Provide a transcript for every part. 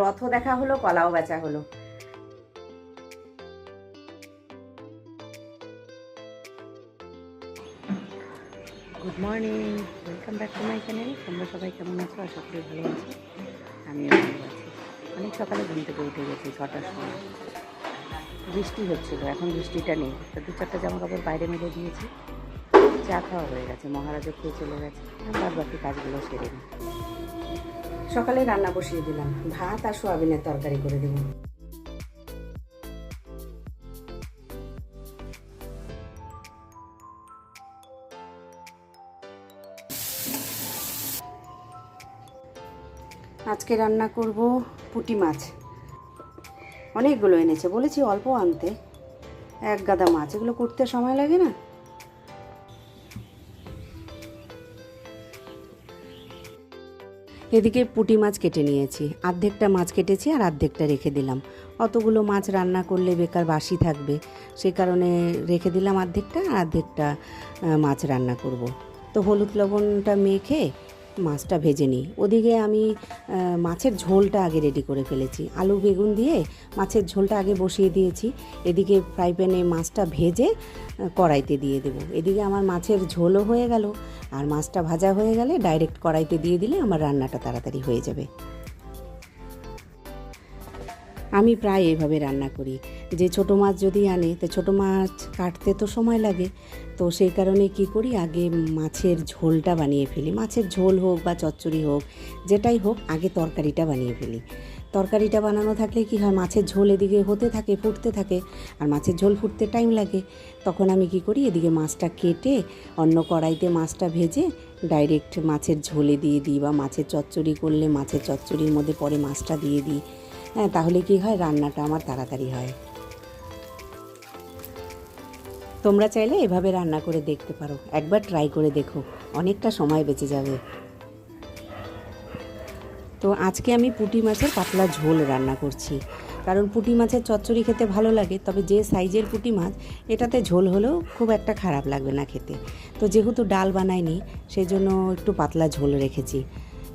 রথও দেখা হলো, কলাও বেচা হলো। Good morning welcome back to my channel তোমরা সবাই কেমন আছো? আশা করি ভালো আছো। আমিও ভালো আছি। অনেক সকালে ঘুম থেকে উঠে গেছি, ছটার সময়। বৃষ্টি হচ্ছিল, এখন বৃষ্টিটা নেই। তো দু চারটা জামা কাপড় বাইরে মেলে দিয়েছি। চা খাওয়া হয়ে গেছে, মহারাজও খেয়ে চলে গেছে। বাদ বাকি কাজগুলো সেরে নিই সকালে রান্না বসিয়ে দিলাম। ভাত আর সোয়াবিনের তরকারি করে দেবো। আজকে রান্না করব পুঁটি মাছ। অনেকগুলো এনেছে, বলেছি অল্প আনতে। এক গাদা মাছ, এগুলো করতে সময় লাগে না? এদিকে পুটি মাছ কেটে নিয়েছি। আর্ধেকটা মাছ কেটেছি আর আর্ধেকটা রেখে দিলাম। অতগুলো মাছ রান্না করলে বেকার বাসি থাকবে। সে কারণে রেখে দিলাম আর্ধেকটা আর অর্ধেকটা মাছ রান্না করব। তো হলুদ লবণটা মেখে মাছটা ভেজে নিই। ওদিকে আমি মাছের ঝোলটা আগে রেডি করে ফেলেছি। আলু বেগুন দিয়ে মাছের ঝোলটা আগে বসিয়ে দিয়েছি। এদিকে ফ্রাই প্যানে মাছটা ভেজে কড়াইতে দিয়ে দেবো। এদিকে আমার মাছের ঝোলও হয়ে গেল। আর মাছটা ভাজা হয়ে গেলে ডাইরেক্ট কড়াইতে দিয়ে দিলে আমার রান্নাটা তাড়াতাড়ি হয়ে যাবে। আমি প্রায় এভাবে রান্না করি। যে ছোট মাছ যদি আনে, তো ছোট মাছ কাটতে তো সময় লাগে। তো সেই কারণে কি করি, আগে মাছের ঝোলটা বানিয়ে ফেলি। মাছের ঝোল হোক বা চচ্চড়ি হোক, যেটাই হোক, আগে তরকারিটা বানিয়ে ফেলি। তরকারিটা বানানো থাকলে কি হয়, মাছের ঝোল এদিকে হতে থাকে, ফুটতে থাকে, আর মাছের ঝোল ফুটতে টাইম লাগে। তখন আমি কি করি, এদিকে মাছটা কেটে, অন্য কড়াইতে মাছটা ভেজে ডাইরেক্ট মাছের ঝোলে দিয়ে দিই বা মাছের চচ্চড়ি করলে মাছের চচ্চড়ির মধ্যে পরে মাছটা দিয়ে দিই। হ্যাঁ তাহলে কি হয়, রান্নাটা আমার তাড়াতাড়ি হয়। তোমরা চাইলে এভাবে রান্না করে দেখতে পারো। একবার ট্রাই করে দেখো, অনেকটা সময় বেঁচে যাবে। তো আজকে আমি পুঁটি মাছের পাতলা ঝোল রান্না করছি। কারণ পুঁটি মাছের চচ্চড়ি খেতে ভালো লাগে, তবে যে সাইজের পুঁটি মাছ, এটাতে ঝোল হলেও খুব একটা খারাপ লাগবে না খেতে। তো যেহেতু ডাল বানাইনি সেই জন্য একটু পাতলা ঝোল রেখেছি।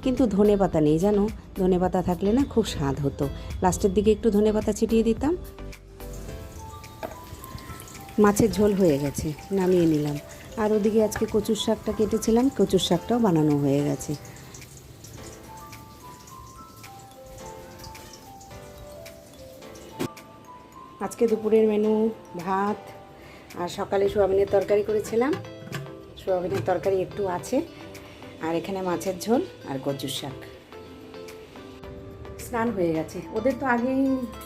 কিন্তু ধনে পাতা নেই, জানো? ধনে পাতা থাকলে না খুব স্বাদ হতো। লাস্টের দিকে একটু ধনে পাতা ছিটিয়ে দিতাম মাছের ঝোল হয়ে গেছে, নামিয়ে নিলাম। আর ওদিকে আজকে কচুর শাকটা কেটেছিলাম, কচুর শাকটাও বানানো হয়ে গেছে। আজকে দুপুরের মেনু, ভাত আর সকালে সোয়াবিনের তরকারি করেছিলাম। সোয়াবিনের তরকারি একটু আছে, আর এখানে মাছের ঝোল আর কচুর শাক। স্নান হয়ে গেছে। ওদের তো আগেই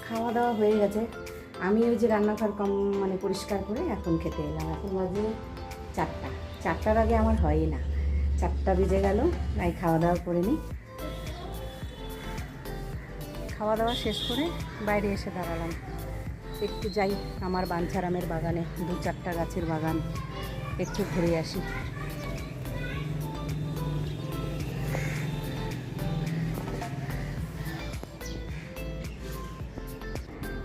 খাওয়া দাওয়া হয়ে গেছে। আমি ওই যে রান্নাঘর কম মানে পরিষ্কার করে এখন খেতে এলাম। এখন বাজে চারটা। চারটার আগে আমার হয়ই না। চারটা বেজে গেল, তাই খাওয়া দাওয়া করে নিই। খাওয়া দাওয়া শেষ করে বাইরে এসে দাঁড়ালাম। একটু যাই আমার বাঞ্ছারামের বাগানে দু চারটা গাছের বাগান, একটু ঘুরে আসি।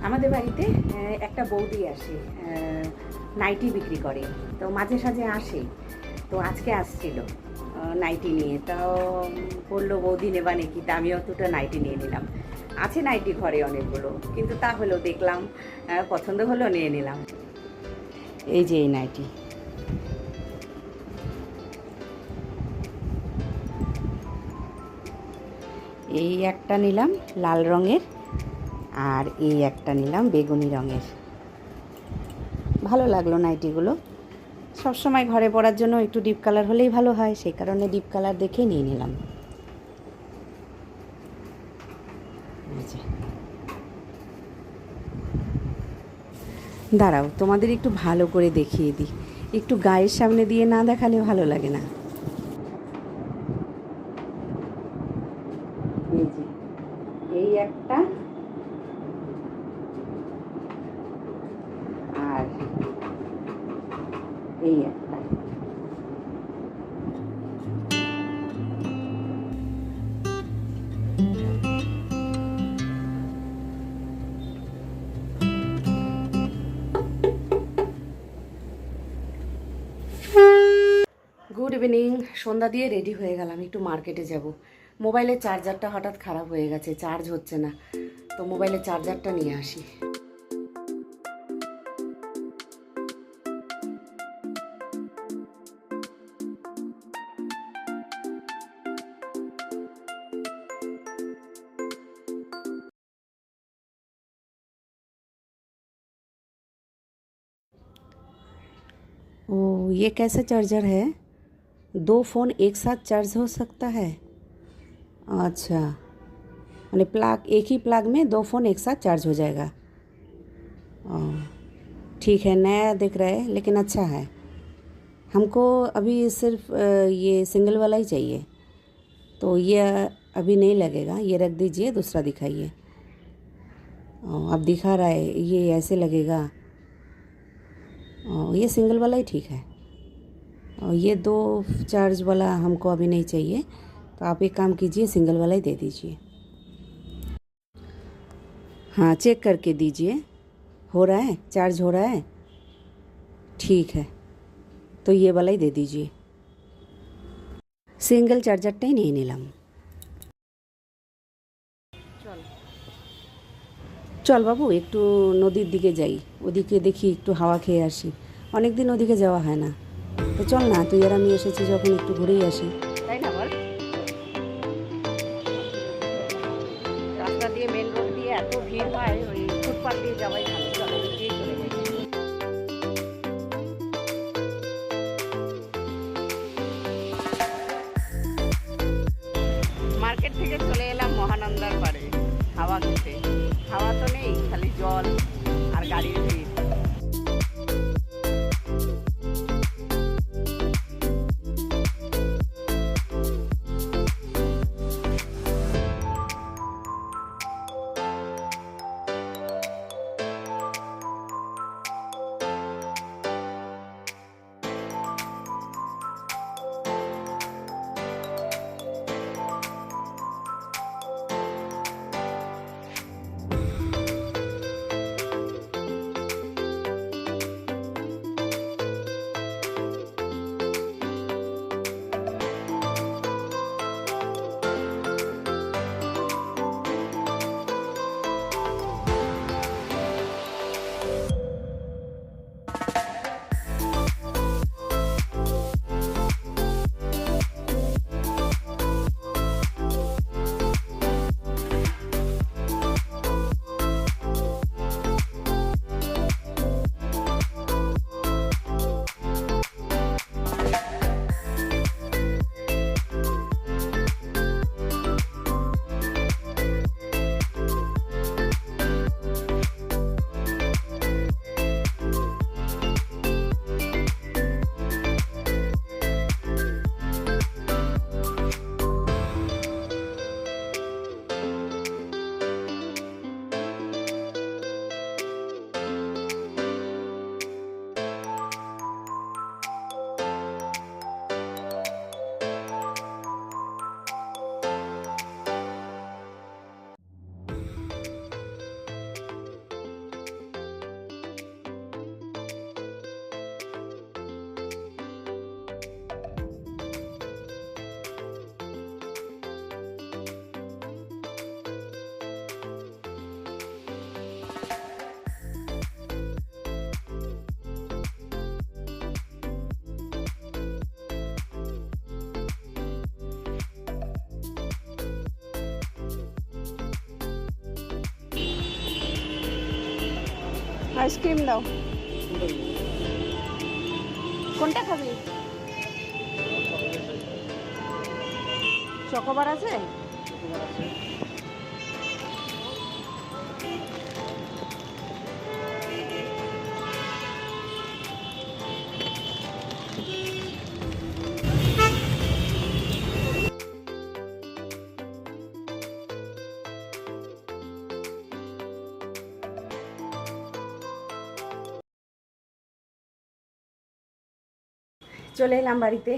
আমাদের বাড়িতে একটা বৌদি আসে নাইটি বিক্রি করে। তো মাঝে সাঝে আসে, তো আজকে আসছিল নাইটি নিয়ে। তাও বলল, বৌদি নেবা নাকি? তা আমিও দুটো নাইটি নিয়ে নিলাম। আছে নাইটি ঘরে অনেকগুলো, কিন্তু তা হলো দেখলাম পছন্দ হলো নিয়ে নিলাম। এই যে এই নাইটি। এই একটা নিলাম, লাল রঙের। আর এই একটা নিলাম বেগুনি রঙের। ভালো লাগল নাইটিগুলো। সবসময় ঘরে পরার জন্য একটু ডিপ কালার হলেই ভালো হয়, সেই কারণে ডিপ কালার দেখে নিয়ে নিলাম। দাঁড়াও, তোমাদের একটু ভালো করে দেখিয়ে দিই। একটু গায়ের সামনে দিয়ে না দেখালে ভালো লাগে না। এই একটা আর এই গুড ইভিনিং সন্ধ্যা দিয়ে রেডি হয়ে গেলাম, একটু মার্কেটে যাব। মোবাইলের চার্জারটা হঠাৎ খারাপ হয়ে গেছে চার্জ হচ্ছে না। তো মোবাইলের চার্জারটা নিয়ে আসি। ओ, ये कैसा चार्जर है? दो फ़ोन एक साथ चार्ज हो सकता है? अच्छा। मैंने प्लाग, एक ही प्लाग में दो फ़ोन एक साथ चार्ज हो जाएगा। ठीक है, नया दिख रहा है, लेकिन अच्छा है। हमको अभी सिर्फ़ ये सिंगल वाला ही चाहिए। तो ये अभी नहीं लगेगा। ये रख दीजिए, दूसरा दिखाइए। अब दिखा रहा है, ये ऐसे लगेगा। और ये सिंगल वाला ही ठीक है। और ये दो चार्ज वाला हमको अभी नहीं चाहिए तो आप एक काम कीजिए, सिंगल वाला ही दे दीजिए। हाँ चेक करके दीजिए। हो रहा है? चार्ज हो रहा है? ठीक है तो ये वाला ही दे दीजिए। सिंगल चार्जर नहीं, नीलम। চল বাবু, একটু নদীর দিকে যাই। ওদিকে দেখি একটু হাওয়া খেয়ে আসি। অনেক দিন ওদিকে যাওয়া হয় না। তো চল না, তুই আর আমি এসেছি যখন একটু ঘুরেই আসি। তাই না দিয়ে এত ভিড় হয় মার্কেট থেকে চলে এলাম মহানন্দার পাড়ে হাওয়া খেতে। হাওয়া তো নেই আইসক্রিম দাও। কোনটা খাবি? চকোবার আছে? চলে এলাম বাড়িতে।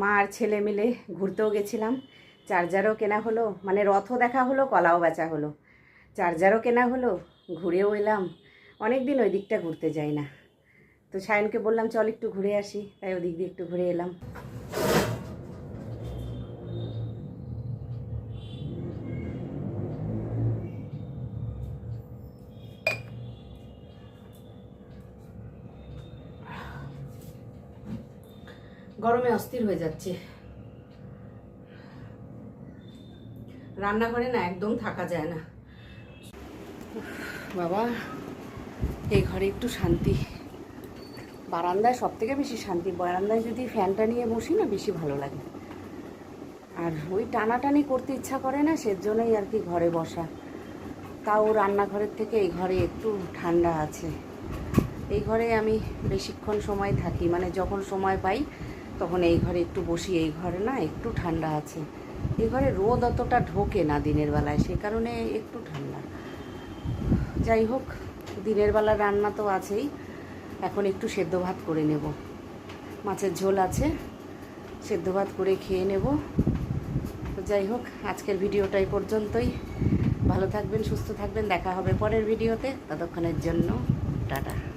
মা আর ছেলে মিলে ঘুরতেও গেছিলাম। চার্জারও কেনা হলো মানে রথও দেখা হলো, কলাও বেচা হলো। চার্জারও কেনা হলো, ঘুরেও এলাম। অনেক দিন ওই দিকটা ঘুরতে যাই না। তো সায়নকে বললাম, চল একটু ঘুরে আসি। তাই ওদিক দিয়ে একটু ঘুরে এলাম। গরমে অস্থির হয়ে যাচ্ছে। রান্নাঘরে না একদম থাকা যায় না। বাবা, এই ঘরে একটু শান্তি। বারান্দায় সব থেকে বেশি শান্তি। বারান্দায় যদি ফ্যানটা নিয়ে বসি না, বেশি ভালো লাগে। আর ওই টানাটানি করতে ইচ্ছা করে না, সেজন্যই আর কি ঘরে বসা। তাও রান্নাঘরের থেকে এই ঘরে একটু ঠান্ডা আছে। এই ঘরে আমি বেশিক্ষণ সময় থাকি। মানে যখন সময় পাই তখন এই ঘরে একটু বসি, এই ঘরে না একটু ঠান্ডা আছে। এই ঘরে রোদ অতটা ঢোকে না দিনের বেলায়, সে কারণে একটু ঠান্ডা। যাই হোক, দিনের বেলা রান্না তো আছেই, এখন একটু সেদ্ধ ভাত করে নেব। মাছের ঝোল আছে, সেদ্ধ ভাত করে খেয়ে নেব। তো যাই হোক, আজকের ভিডিওটা এই পর্যন্তই। ভালো থাকবেন, সুস্থ থাকবেন, দেখা হবে পরের ভিডিওতে। ততক্ষণের জন্য, টাটা।